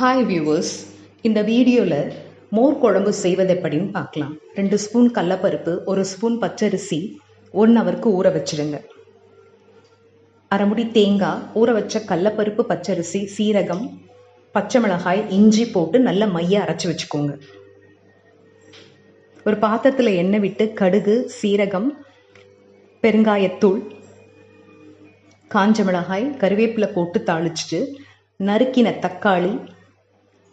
Hi viewers இந்த வீடியோவில் மோர் குழம்பு செய்வது எப்படின்னு பார்க்கலாம். ரெண்டு ஸ்பூன் கடலப்பருப்பு ஒரு ஸ்பூன் பச்சரிசி ஒன் ஹவருக்கு ஊற வச்சுருங்க. அரைமுடி தேங்காய் ஊற வச்ச கடலப்பருப்பு பச்சரிசி சீரகம் பச்சை மிளகாய் இஞ்சி போட்டு நல்ல மைய அரைச்சி வச்சுக்கோங்க. ஒரு பாத்திரத்தில் எண்ணெய் விட்டு கடுகு சீரகம் பெருங்காயத்தூள் காஞ்ச மிளகாய் கருவேப்பிலை போட்டு தாளிச்சிட்டு நறுக்கின தக்காளி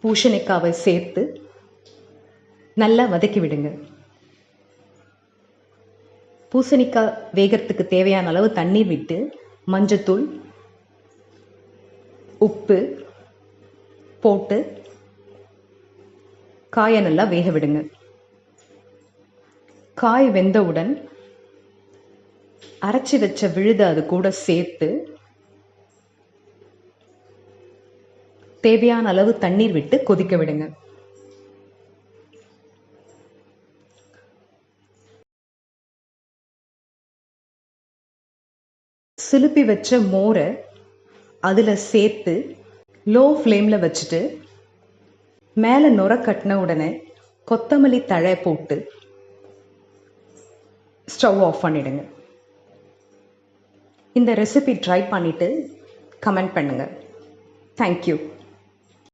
பூசணிக்காவை சேர்த்து நல்லா வதக்கி விடுங்க. பூசணிக்காய் வேகிறதுக்கு தேவையான அளவு தண்ணீர் விட்டு மஞ்சத்தூள் உப்பு போட்டு காயை நல்லா வேக விடுங்க. காய் வெந்தவுடன் அரைச்சி வச்ச விழுத அது கூட சேர்த்து தேவையான அளவு தண்ணீர் விட்டு கொதிக்க விடுங்க. சிலுப்பி வச்ச மோரை அதில் சேர்த்து லோ ஃப்ளேமில் வச்சுட்டு மேலே நுர கட்டின உடனே கொத்தமல்லி தழை போட்டு ஸ்டவ் ஆஃப் பண்ணிடுங்க. இந்த ரெசிபி ட்ரை பண்ணிவிட்டு கமெண்ட் பண்ணுங்கள் தேங்க்யூ